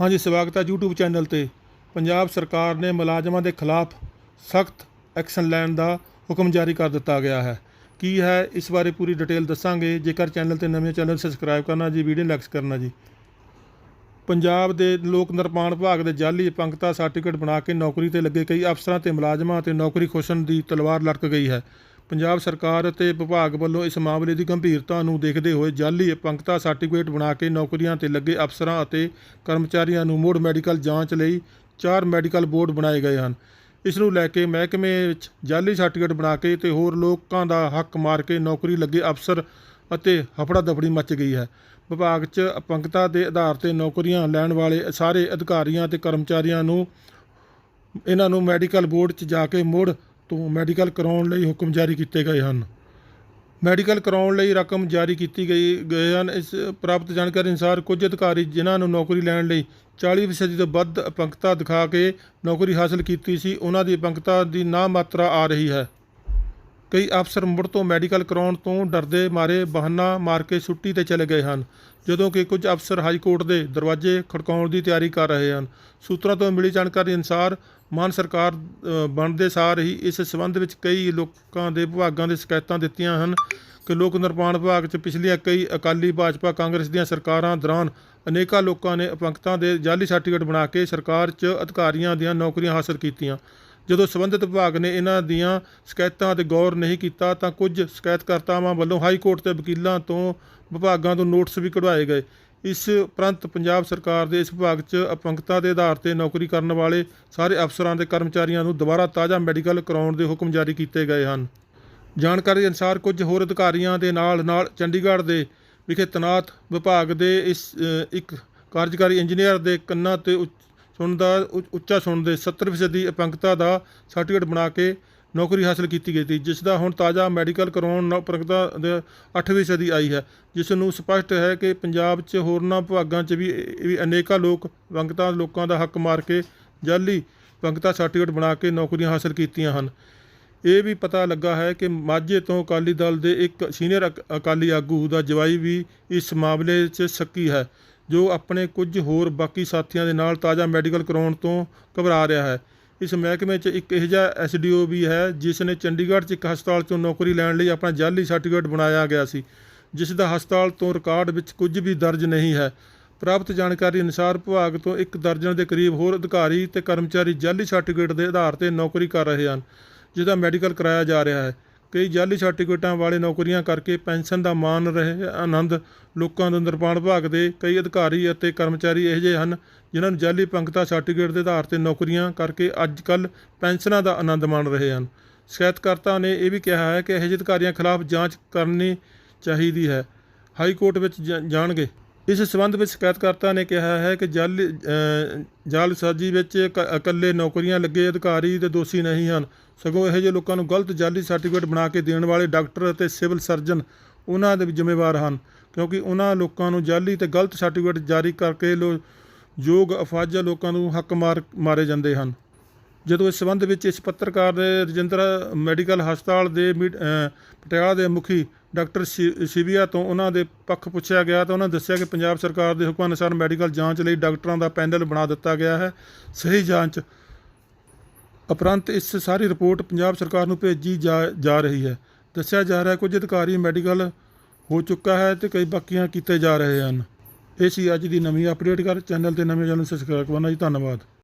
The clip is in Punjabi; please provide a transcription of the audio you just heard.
ਹਾਂਜੀ, ਸਵਾਗਤ ਹੈ YouTube ਚੈਨਲ ਤੇ। ਪੰਜਾਬ ਸਰਕਾਰ ਨੇ ਮੁਲਾਜ਼ਮਾਂ ਦੇ ਖਿਲਾਫ ਸਖਤ ਐਕਸ਼ਨ ਲੈਣ ਦਾ ਹੁਕਮ ਜਾਰੀ ਕਰ ਦਿੱਤਾ ਗਿਆ ਹੈ। ਕੀ ਹੈ? ਇਸ ਬਾਰੇ ਪੂਰੀ ਡਿਟੇਲ ਦੱਸਾਂਗੇ। ਜੇਕਰ ਚੈਨਲ ਤੇ ਨਵੇਂ ਚੈਨਲ ਸਬਸਕ੍ਰਾਈਬ ਕਰਨਾ ਜੀ, ਵੀਡੀਓ ਲਾਈਕ ਕਰਨਾ ਜੀ। ਪੰਜਾਬ ਦੇ ਲੋਕ ਨਿਰਮਾਣ ਵਿਭਾਗ ਦੇ ਜਾਲੀ ਪੰਕਤਾ ਸਰਟੀਫਿਕੇਟ ਬਣਾ ਕੇ ਨੌਕਰੀ ਤੇ ਲੱਗੇ ਕਈ ਅਫਸਰਾਂ ਤੇ ਮੁਲਾਜ਼ਮਾਂ ਤੇ ਨੌਕਰੀ ਖੋਸ਼ਣ ਦੀ ਤਲਵਾਰ ਲਟਕ ਗਈ ਹੈ। ਪੰਜਾਬ ਸਰਕਾਰ ਅਤੇ ਵਿਭਾਗ ਵੱਲੋਂ ਇਸ ਮਾਮਲੇ ਦੀ ਗੰਭੀਰਤਾ ਨੂੰ ਦੇਖਦੇ ਹੋਏ ਜਾਲੀ ਅਪੰਗਤਾ ਸਰਟੀਫਿਕੇਟ ਬਣਾ ਕੇ ਨੌਕਰੀਆਂ ਤੇ ਲੱਗੇ ਅਫਸਰਾਂ ਅਤੇ ਕਰਮਚਾਰੀਆਂ ਨੂੰ ਮੁੜ ਮੈਡੀਕਲ ਜਾਂਚ ਲਈ ਚਾਰ ਮੈਡੀਕਲ ਬੋਰਡ ਬਣਾਏ ਗਏ ਹਨ। ਇਸ ਨੂੰ ਲੈ ਕੇ ਮਹਿਕਮੇ ਵਿੱਚ ਜਾਲੀ ਸਰਟੀਫਿਕੇਟ ਬਣਾ ਕੇ ਤੇ ਹੋਰ ਲੋਕਾਂ ਦਾ ਹੱਕ ਮਾਰ ਕੇ ਨੌਕਰੀ ਲੱਗੇ ਅਫਸਰ ਅਤੇ ਹਫੜਾ ਦਫੜੀ ਮਚ ਗਈ ਹੈ। ਵਿਭਾਗ 'ਚ ਅਪੰਗਤਾ ਦੇ ਆਧਾਰ ਤੇ ਨੌਕਰੀਆਂ ਲੈਣ ਵਾਲੇ ਸਾਰੇ ਅਧਿਕਾਰੀਆਂ ਤੇ ਕਰਮਚਾਰੀਆਂ ਨੂੰ ਇਹਨਾਂ ਨੂੰ ਮੈਡੀਕਲ ਬੋਰਡ 'ਚ ਜਾ ਕੇ ਮੁੜ ਤੋਂ ਮੈਡੀਕਲ ਕਰਾਉਣ ਲਈ ਹੁਕਮ ਜਾਰੀ ਕੀਤੇ ਗਏ ਹਨ। ਮੈਡੀਕਲ ਕਰਾਉਣ ਲਈ ਰਕਮ ਜਾਰੀ ਕੀਤੀ ਗਈ, ਗਏ ਹਨ। ਇਸ ਪ੍ਰਾਪਤ ਜਾਣਕਾਰੀ ਅਨੁਸਾਰ ਕੁਝ ਅਧਿਕਾਰੀ ਜਿਨ੍ਹਾਂ ਨੂੰ ਨੌਕਰੀ ਲੈਣ ਲਈ 40% ਤੋਂ ਵੱਧ ਅਪੰਗਤਾ ਦਿਖਾ ਕੇ ਨੌਕਰੀ ਹਾਸਲ ਕੀਤੀ ਸੀ, ਉਹਨਾਂ ਦੀ ਅਪੰਗਤਾ ਦੀ ਨਾ ਮਾਤਰਾ ਆ ਰਹੀ ਹੈ। ਕਈ ਅਫਸਰ ਮੁੜ ਤੋਂ ਮੈਡੀਕਲ ਕਰਾਉਣ ਤੋਂ ਡਰਦੇ ਮਾਰੇ ਬਹਾਨਾ ਮਾਰ ਕੇ ਛੁੱਟੀ ਤੇ ਚਲੇ ਗਏ ਹਨ। ਜਦੋਂ ਕਿ ਕੁਝ ਅਫਸਰ ਹਾਈ ਕੋਰਟ ਦੇ ਦਰਵਾਜ਼ੇ ਖੜਕਾਉਣ ਦੀ ਤਿਆਰੀ ਕਰ ਰਹੇ ਹਨ। ਸੂਤਰਾਂ ਤੋਂ ਮਿਲੀ ਜਾਣਕਾਰੀ ਅਨੁਸਾਰ ਮਾਨ ਸਰਕਾਰ ਬਣਦੇ ਸਾਰ ਹੀ ਇਸ ਸਬੰਧ ਵਿੱਚ ਕਈ ਲੋਕਾਂ ਦੇ ਵਿਭਾਗਾਂ ਦੇ ਸ਼ਿਕਾਇਤਾਂ ਦਿੱਤੀਆਂ ਹਨ ਕਿ ਲੋਕ ਨਿਰਮਾਣ ਵਿਭਾਗ 'ਚ ਪਿਛਲੀਆਂ ਕਈ ਅਕਾਲੀ ਭਾਜਪਾ ਕਾਂਗਰਸ ਦੀਆਂ ਸਰਕਾਰਾਂ ਦੌਰਾਨ ਅਨੇਕਾਂ ਲੋਕਾਂ ਨੇ ਅਪੰਗਤਾਂ ਦੇ ਜਾਅਲੀ ਸਰਟੀਫਿਕੇਟ ਬਣਾ ਕੇ ਸਰਕਾਰ 'ਚ ਅਧਿਕਾਰੀਆਂ ਦੀਆਂ ਨੌਕਰੀਆਂ ਹਾਸਲ ਕੀਤੀਆਂ। ਜਦੋਂ ਸੰਬੰਧਿਤ ਵਿਭਾਗ ਨੇ ਇਹਨਾਂ ਦੀਆਂ ਸ਼ਿਕਾਇਤਾਂ ਤੇ ਗੌਰ ਨਹੀਂ ਕੀਤਾ, ਤਾਂ ਕੁਝ ਸ਼ਿਕਾਇਤਕਰਤਾਵਾਂ ਵੱਲੋਂ ਹਾਈ ਕੋਰਟ ਤੇ ਵਕੀਲਾਂ ਤੋਂ ਵਿਭਾਗਾਂ ਤੋਂ ਨੋਟਿਸ ਵੀ ਕਢਵਾਏ ਗਏ। ਇਸ ਉਪਰੰਤ ਪੰਜਾਬ ਸਰਕਾਰ ਦੇ ਇਸ ਵਿਭਾਗ 'ਚ ਅਪੰਗਤਾ ਦੇ ਆਧਾਰ ਤੇ ਨੌਕਰੀ ਕਰਨ ਵਾਲੇ ਸਾਰੇ ਅਫਸਰਾਂ ਤੇ ਕਰਮਚਾਰੀਆਂ ਨੂੰ ਦੁਬਾਰਾ ਤਾਜ਼ਾ ਮੈਡੀਕਲ ਕਰਾਉਣ ਦੇ ਹੁਕਮ ਜਾਰੀ ਕੀਤੇ ਗਏ ਹਨ। ਜਾਣਕਾਰੀ ਅਨੁਸਾਰ ਕੁਝ ਹੋਰ ਅਧਿਕਾਰੀਆਂ ਦੇ ਨਾਲ ਨਾਲ ਚੰਡੀਗੜ੍ਹ ਦੇ ਵਿਖੇ ਤੈਨਾਤ ਵਿਭਾਗ ਦੇ ਇਸ ਇੱਕ ਕਾਰਜਕਾਰੀ ਇੰਜੀਨੀਅਰ ਦੇ ਕੰਨਾਂ ਤੇ ਸੁਣਦਾ, ਉ- ਉੱਚਾ ਸੁਣਦੇ 70% ਦੀ ਅਪੰਗਤਾ ਦਾ ਸਰਟੀਫਿਕੇਟ ਬਣਾ ਕੇ ਨੌਕਰੀ ਹਾਸਲ ਕੀਤੀ ਗਈ ਸੀ, ਜਿਸ ਦਾ ਹੁਣ ਤਾਜ਼ਾ ਮੈਡੀਕਲ ਕਰਾਉਣ ਨਾਲ ਅਪੰਗਤਾ ਦੇ 8ਵੀਂ ਸਦੀ ਆਈ ਹੈ। ਜਿਸ ਨੂੰ ਸਪਸ਼ਟ ਹੈ ਕਿ ਪੰਜਾਬ 'ਚ ਹੋਰਨਾਂ ਵਿਭਾਗਾਂ 'ਚ ਵੀ ਵੀ ਅਨੇਕਾਂ ਲੋਕ ਅਪੰਗਤਾ ਲੋਕਾਂ ਦਾ ਹੱਕ ਮਾਰ ਕੇ ਜਾਲੀ ਅਪੰਗਤਾ ਸਰਟੀਫਿਕੇਟ ਬਣਾ ਕੇ ਨੌਕਰੀਆਂ ਹਾਸਲ ਕੀਤੀਆਂ ਹਨ। ਇਹ ਵੀ ਪਤਾ ਲੱਗਾ ਹੈ ਕਿ ਮਾਝੇ ਤੋਂ ਅਕਾਲੀ ਦਲ ਦੇ ਇੱਕ ਸੀਨੀਅਰ ਅਕ- ਅਕਾਲੀ ਆਗੂ ਦਾ ਜਵਾਈ ਵੀ ਇਸ ਮਾਮਲੇ 'ਚ ਸ਼ੱਕੀ ਹੈ। ਜੋ ਆਪਣੇ ਕੁਝ ਹੋਰ ਬਾਕੀ ਸਾਥੀਆਂ ਦੇ ਨਾਲ ਤਾਜ਼ਾ ਮੈਡੀਕਲ ਕਰਾਉਣ ਤੋਂ ਘਬਰਾ ਰਿਹਾ ਹੈ। ਇਸ ਮਹਿਕਮੇ 'ਚ ਇੱਕ ਇਹੋ ਜਿਹਾ ਐਸਡੀਓ ਵੀ ਹੈ, ਜਿਸ ਨੇ ਚੰਡੀਗੜ੍ਹ 'ਚ ਇੱਕ ਹਸਪਤਾਲ 'ਚੋਂ ਨੌਕਰੀ ਲੈਣ ਲਈ ਆਪਣਾ ਜਾਅਲੀ ਸਰਟੀਫਿਕੇਟ ਬਣਾਇਆ ਗਿਆ ਸੀ, ਜਿਸ ਦਾ ਹਸਪਤਾਲ ਤੋਂ ਰਿਕਾਰਡ ਵਿੱਚ ਕੁਝ ਵੀ ਦਰਜ ਨਹੀਂ ਹੈ। ਪ੍ਰਾਪਤ ਜਾਣਕਾਰੀ ਅਨੁਸਾਰ ਵਿਭਾਗ ਤੋਂ ਇੱਕ ਦਰਜਨ ਦੇ ਕਰੀਬ ਹੋਰ ਅਧਿਕਾਰੀ ਤੇ ਕਰਮਚਾਰੀ ਜਾਅਲੀ ਸਰਟੀਫਿਕੇਟ ਦੇ ਆਧਾਰ ਤੇ ਨੌਕਰੀ ਕਰ ਰਹੇ ਹਨ, ਜਿਹਦਾ ਮੈਡੀਕਲ ਕਰਾਇਆ ਜਾ ਰਿਹਾ ਹੈ। ਕਈ ਜਾਲੀ ਸਰਟੀਫਿਕੇਟਾਂ ਵਾਲੇ ਨੌਕਰੀਆਂ ਕਰਕੇ ਪੈਨਸ਼ਨ ਦਾ ਮਾਣ ਰਹੇ ਆਨੰਦ ਲੋਕਾਂ ਨੂੰ ਨਿਰਮਾਣ ਵਿਭਾਗ ਦੇ ਕਈ ਅਧਿਕਾਰੀ ਅਤੇ ਕਰਮਚਾਰੀ ਇਹੋ ਜਿਹੇ ਹਨ, ਜਿਨ੍ਹਾਂ ਨੂੰ ਜਾਲੀ ਪੰਕਤਾ ਸਰਟੀਫਿਕੇਟ ਦੇ ਆਧਾਰ ਤੇ ਨੌਕਰੀਆਂ ਕਰਕੇ ਅੱਜ ਕੱਲ੍ਹ ਪੈਨਸ਼ਨਾਂ ਦਾ ਆਨੰਦ ਮਾਣ ਰਹੇ ਹਨ। ਸ਼ਿਕਾਇਤਕਰਤਾ ਨੇ ਇਹ ਵੀ ਕਿਹਾ ਹੈ ਕਿ ਇਹੋ ਜਿਹੇ ਅਧਿਕਾਰੀਆਂ ਖਿਲਾਫ ਜਾਂਚ ਕਰਨੀ ਚਾਹੀਦੀ ਹੈ। ਹਾਈ ਕੋਰਟ ਵਿੱਚ ਜਾ- ਜਾਣਗੇ। ਇਸ ਸਬੰਧ ਵਿੱਚ ਸ਼ਿਕਾਇਤਕਰਤਾ ਨੇ ਕਿਹਾ ਹੈ ਕਿ ਜਲ ਅ, ਜਾਲਸਾਜ਼ੀ ਵਿੱਚ ਇਕ- ਇਕੱਲੇ ਨੌਕਰੀਆਂ ਲੱਗੇ ਅਧਿਕਾਰੀ ਤੇ ਦੋਸ਼ੀ ਨਹੀਂ ਹਨ। ਸਗੋਂ ਇਹੋ ਜਿਹੇ ਲੋਕਾਂ ਨੂੰ ਗਲਤ ਜਾਲੀ ਸਰਟੀਫਿਕੇਟ ਬਣਾ ਕੇ ਦੇਣ ਵਾਲੇ ਡਾਕਟਰ ਅਤੇ ਸਿਵਲ ਸਰਜਨ ਉਹਨਾਂ ਦੇ ਵੀ ਜ਼ਿੰਮੇਵਾਰ ਹਨ ਕਿਉਂਕਿ ਉਹਨਾਂ ਲੋਕਾਂ ਨੂੰ ਜਾਲੀ ਤੇ ਗਲਤ ਸਰਟੀਫਿਕੇਟ ਜਾਰੀ ਕਰਕੇ ਲੋ ਯੋਗ ਅਫਾਜ਼ਾ ਲੋਕਾਂ ਨੂੰ ਹੱਕ ਮਾਰ ਮਾਰੇ ਜਾਂਦੇ ਹਨ। ਜਦੋਂ ਇਸ ਸੰਬੰਧ ਵਿੱਚ ਇਸ ਪੱਤਰਕਾਰ ਨੇ ਰਜਿੰਦਰ ਮੈਡੀਕਲ ਹਸਪਤਾਲ ਦੇ ਮੀਟ- ਪਟਿਆਲਾ ਦੇ ਮੁਖੀ ਡਾਕਟਰ ਸ਼ਿ- ਸ਼ਿਵੀਆ ਤੋਂ ਉਹਨਾਂ ਦੇ ਪੱਖ ਪੁੱਛਿਆ ਗਿਆ ਤਾਂ ਉਹਨਾਂ ਦੱਸਿਆ ਕਿ ਪੰਜਾਬ ਸਰਕਾਰ ਦੇ ਹੁਕਮ ਅਨੁਸਾਰ ਮੈਡੀਕਲ ਜਾਂਚ ਲਈ ਡਾਕਟਰਾਂ ਦਾ ਪੈਨਲ ਬਣਾ ਦਿੱਤਾ ਗਿਆ ਹੈ। ਸਹੀ ਜਾਂਚ ਉਪਰੰਤ ਇਸ ਸਾਰੀ ਰਿਪੋਰਟ ਪੰਜਾਬ ਸਰਕਾਰ ਨੂੰ ਭੇਜੀ ਜਾ ਜਾ ਰਹੀ ਹੈ। ਦੱਸਿਆ ਜਾ ਰਿਹਾ ਹੈ ਕੁਝ ਅਧਿਕਾਰੀ ਮੈਡੀਕਲ ਹੋ ਚੁੱਕਾ ਹੈ ਤੇ ਕਈ ਬਾਕੀਆਂ ਕੀਤੇ ਜਾ ਰਹੇ ਹਨ। ਇਹ ਸੀ ਅੱਜ ਦੀ ਨਵੀਂ ਅਪਡੇਟ। ਕਰ ਚੈਨਲ ਤੇ ਨਵੇਂ ਚੈਨਲ ਸਬਸਕ੍ਰਾਈਬ ਕਰਨਾ ਜੀ। ਧੰਨਵਾਦ।